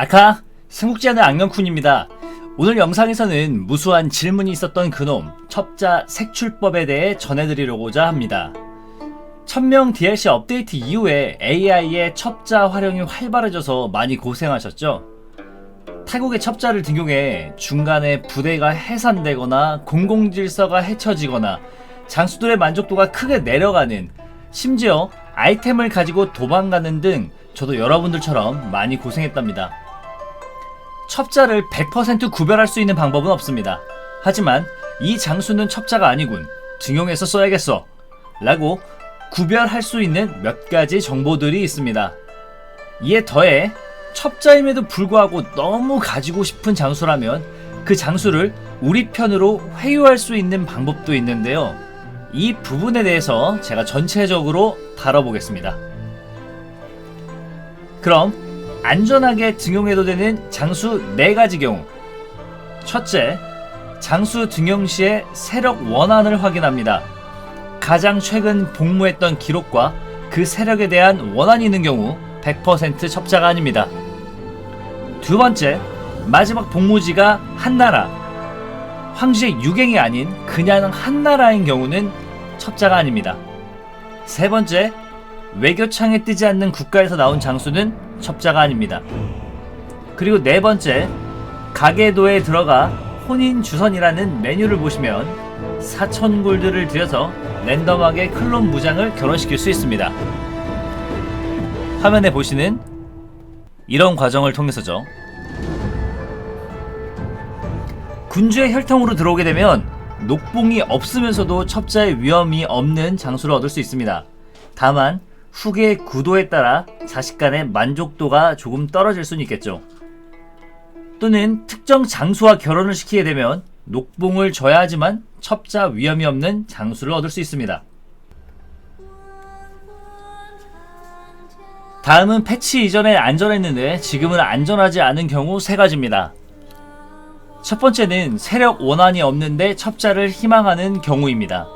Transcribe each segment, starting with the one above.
아카, 삼국지 하는 악령쿤입니다. 오늘 영상에서는 무수한 질문이 있었던 그놈, 첩자 색출법에 대해 전해드리려고자 합니다. 천명 DLC 업데이트 이후에 AI의 첩자 활용이 활발해져서 많이 고생하셨죠? 타국의 첩자를 등용해 중간에 부대가 해산되거나 공공질서가 해쳐지거나 장수들의 만족도가 크게 내려가는 심지어 아이템을 가지고 도망가는 등 저도 여러분들처럼 많이 고생했답니다. 첩자를 100% 구별할 수 있는 방법은 없습니다. 하지만 이 장수는 첩자가 아니군. 등용해서 써야겠어. 라고 구별할 수 있는 몇 가지 정보들이 있습니다. 이에 더해 첩자임에도 불구하고 너무 가지고 싶은 장수라면 그 장수를 우리 편으로 회유할 수 있는 방법도 있는데요. 이 부분에 대해서 제가 전체적으로 다뤄보겠습니다. 그럼 안전하게 등용해도 되는 장수 4가지 경우 첫째, 장수 등용 시의 세력 원한을 확인합니다. 가장 최근 복무했던 기록과 그 세력에 대한 원한이 있는 경우 100% 첩자가 아닙니다. 두 번째, 마지막 복무지가 한 나라. 황제의 유갱이 아닌 그냥 한 나라인 경우는 첩자가 아닙니다. 세 번째, 외교창에 뜨지 않는 국가에서 나온 장수는 첩자가 아닙니다. 그리고 네 번째, 가계도에 들어가 혼인 주선이라는 메뉴를 보시면 4천 골드를 들여서 랜덤하게 클론 무장을 결혼시킬 수 있습니다. 화면에 보시는 이런 과정을 통해서죠. 군주의 혈통으로 들어오게 되면 녹봉이 없으면서도 첩자의 위험이 없는 장수를 얻을 수 있습니다. 다만 후계의 구도에 따라 자식 간의 만족도가 조금 떨어질 수는 있겠죠. 또는 특정 장수와 결혼을 시키게 되면 녹봉을 줘야 하지만 첩자 위험이 없는 장수를 얻을 수 있습니다. 다음은 패치 이전에 안전했는데 지금은 안전하지 않은 경우 세 가지입니다. 첫 번째는 세력 원한이 없는데 첩자를 희망하는 경우입니다.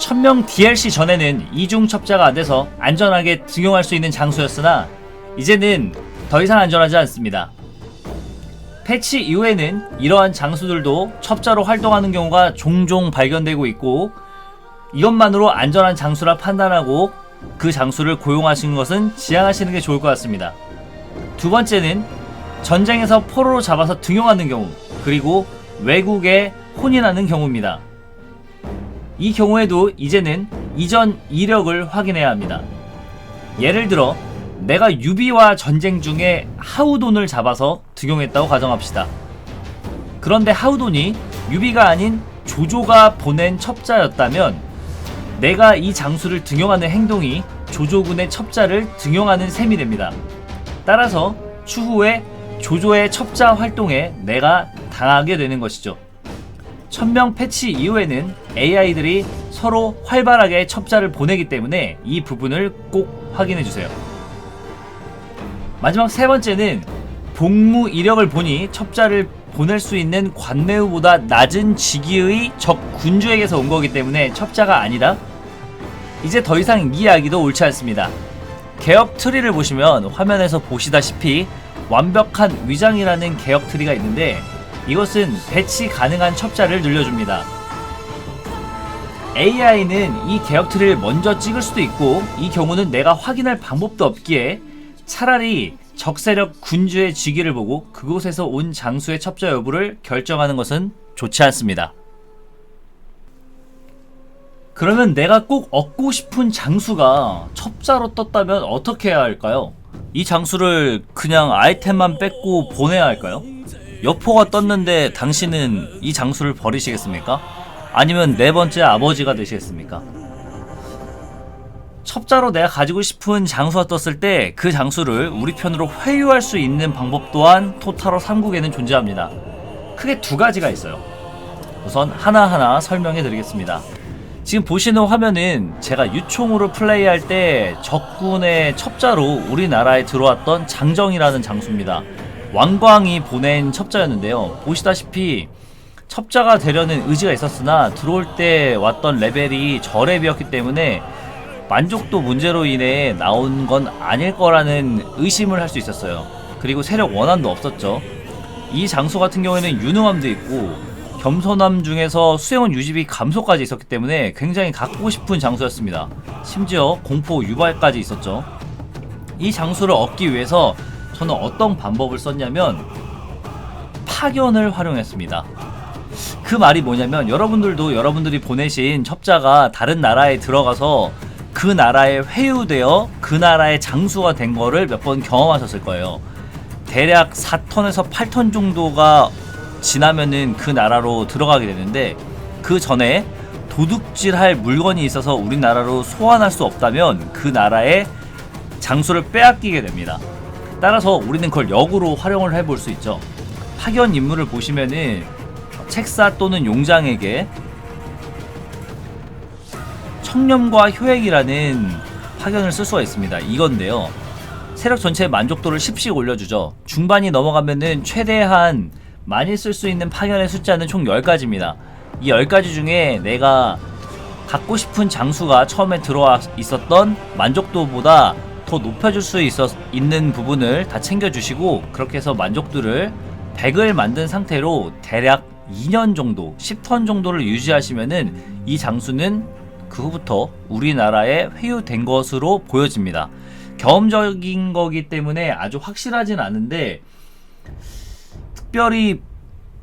천명 DLC 전에는 이중 첩자가 안 돼서 안전하게 등용할 수 있는 장수였으나 이제는 더 이상 안전하지 않습니다. 패치 이후에는 이러한 장수들도 첩자로 활동하는 경우가 종종 발견되고 있고 이것만으로 안전한 장수라 판단하고 그 장수를 고용하시는 것은 지양하시는 게 좋을 것 같습니다. 두 번째는 전쟁에서 포로로 잡아서 등용하는 경우 그리고 외국에 혼인하는 경우입니다. 이 경우에도 이제는 이전 이력을 확인해야 합니다. 예를 들어 내가 유비와 전쟁 중에 하우돈을 잡아서 등용했다고 가정합시다. 그런데 하우돈이 유비가 아닌 조조가 보낸 첩자였다면 내가 이 장수를 등용하는 행동이 조조군의 첩자를 등용하는 셈이 됩니다. 따라서 추후에 조조의 첩자 활동에 내가 당하게 되는 것이죠. 천명 패치 이후에는 AI들이 서로 활발하게 첩자를 보내기 때문에 이 부분을 꼭 확인해 주세요. 마지막 세 번째는 복무 이력을 보니 첩자를 보낼 수 있는 관내우보다 낮은 직위의 적 군주에게서 온 거기 때문에 첩자가 아니다. 이제 더 이상 이 이야기도 옳지 않습니다. 개혁 트리를 보시면 화면에서 보시다시피 완벽한 위장이라는 개혁 트리가 있는데 이것은 배치 가능한 첩자를 늘려줍니다. AI는 이 개혁 트리를 먼저 찍을 수도 있고 이 경우는 내가 확인할 방법도 없기에 차라리 적세력 군주의 직위를 보고 그곳에서 온 장수의 첩자 여부를 결정하는 것은 좋지 않습니다. 그러면 내가 꼭 얻고 싶은 장수가 첩자로 떴다면 어떻게 해야 할까요? 이 장수를 그냥 아이템만 뺏고 보내야 할까요? 여포가 떴는데 당신은 이 장수를 버리시겠습니까? 아니면 네 번째 아버지가 되시겠습니까? 첩자로 내가 가지고 싶은 장수가 떴을 때 그 장수를 우리 편으로 회유할 수 있는 방법 또한 토타로 3국에는 존재합니다. 크게 두 가지가 있어요. 우선 하나하나 설명해 드리겠습니다. 지금 보시는 화면은 제가 유총으로 플레이할 때 적군의 첩자로 우리나라에 들어왔던 장정이라는 장수입니다. 왕광이 보낸 첩자였는데요. 보시다시피 첩자가 되려는 의지가 있었으나 들어올 때 왔던 레벨이 저랩이었기 때문에 만족도 문제로 인해 나온 건 아닐 거라는 의심을 할 수 있었어요. 그리고 세력 원한도 없었죠. 이 장수 같은 경우에는 유능함도 있고 겸손함 중에서 수행원 유지비 감소까지 있었기 때문에 굉장히 갖고 싶은 장수였습니다. 심지어 공포 유발까지 있었죠. 이 장수를 얻기 위해서 저는 어떤 방법을 썼냐면 파견을 활용했습니다. 그 말이 뭐냐면 여러분들도 여러분들이 보내신 첩자가 다른 나라에 들어가서 그 나라에 회유되어 그 나라의 장수가 된 거를 몇 번 경험하셨을 거예요. 대략 4턴에서 8턴 정도가 지나면은 그 나라로 들어가게 되는데 그 전에 도둑질할 물건이 있어서 우리나라로 소환할 수 없다면 그 나라의 장수를 빼앗기게 됩니다. 따라서 우리는 그걸 역으로 활용을 해볼 수 있죠. 파견 임무를 보시면은 책사 또는 용장에게 청렴과 효액이라는 파견을 쓸 수가 있습니다. 이건데요. 세력 전체의 만족도를 10씩 올려주죠. 중반이 넘어가면은 최대한 많이 쓸 수 있는 파견의 숫자는 총 10가지입니다. 이 10가지 중에 내가 갖고 싶은 장수가 처음에 들어와 있었던 만족도보다 더 높여줄 수 있었, 있는 부분을 다 챙겨주시고 그렇게 해서 만족도를 100을 만든 상태로 대략 2년 정도, 10턴 정도를 유지하시면은 이 장수는 그 후부터 우리나라에 회유된 것으로 보여집니다. 경험적인 거기 때문에 아주 확실하진 않은데 특별히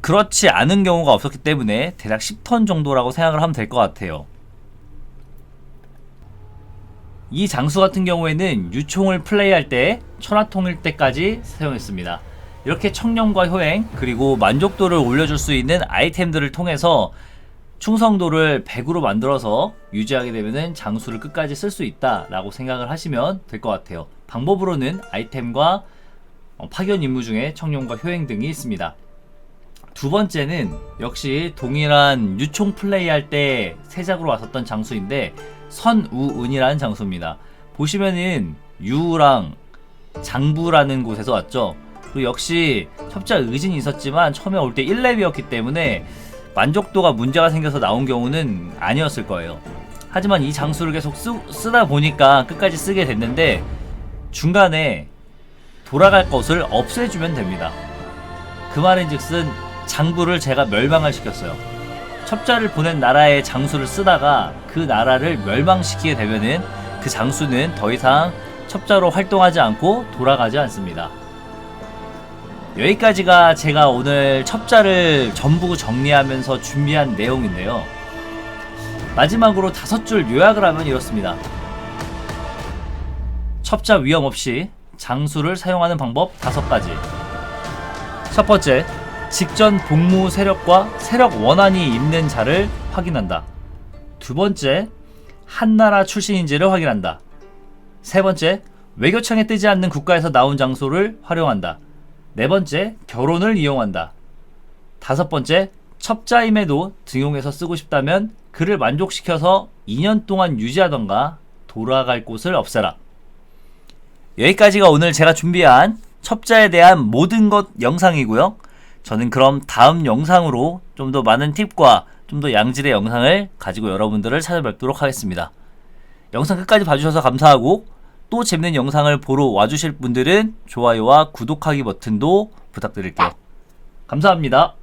그렇지 않은 경우가 없었기 때문에 대략 10턴 정도라고 생각을 하면 될 것 같아요. 이 장수 같은 경우에는 유총을 플레이할 때 천하통일 때까지 사용했습니다. 이렇게 청렴과 효행 그리고 만족도를 올려줄 수 있는 아이템들을 통해서 충성도를 100으로 만들어서 유지하게 되면은 장수를 끝까지 쓸 수 있다라고 생각을 하시면 될 것 같아요. 방법으로는 아이템과 어, 파견 임무 중에 청렴과 효행 등이 있습니다. 두 번째는 역시 동일한 유총 플레이할 때 세작으로 왔었던 장수인데 선우은이라는 장수입니다. 보시면은 유랑 장부라는 곳에서 왔죠. 그리고 역시 첩자 의진이 있었지만 처음에 올 때 1렙이었기 때문에 만족도가 문제가 생겨서 나온 경우는 아니었을 거예요. 하지만 이 장수를 계속 쓰, 쓰다 보니까 끝까지 쓰게 됐는데 중간에 돌아갈 것을 없애주면 됩니다. 그 말인즉슨 장부를 제가 멸망을 시켰어요. 첩자를 보낸 나라의 장수를 쓰다가 그 나라를 멸망시키게 되면은 그 장수는 더 이상 첩자로 활동하지 않고 돌아가지 않습니다. 여기까지가 제가 오늘 첩자를 전부 정리하면서 준비한 내용인데요. 마지막으로 다섯 줄 요약을 하면 이렇습니다. 첩자 위험 없이 장수를 사용하는 방법 다섯 가지. 첫 번째, 직전 복무 세력과 세력 원한이 있는 자를 확인한다. 두 번째, 한나라 출신인지를 확인한다. 세 번째, 외교창에 뜨지 않는 국가에서 나온 장소를 활용한다. 네 번째, 결혼을 이용한다. 다섯 번째, 첩자임에도 등용해서 쓰고 싶다면 그를 만족시켜서 2년 동안 유지하던가 돌아갈 곳을 없애라. 여기까지가 오늘 제가 준비한 첩자에 대한 모든 것 영상이고요. 저는 그럼 다음 영상으로 좀 더 많은 팁과 좀 더 양질의 영상을 가지고 여러분들을 찾아뵙도록 하겠습니다. 영상 끝까지 봐주셔서 감사하고 또 재밌는 영상을 보러 와주실 분들은 좋아요와 구독하기 버튼도 부탁드릴게요. 감사합니다.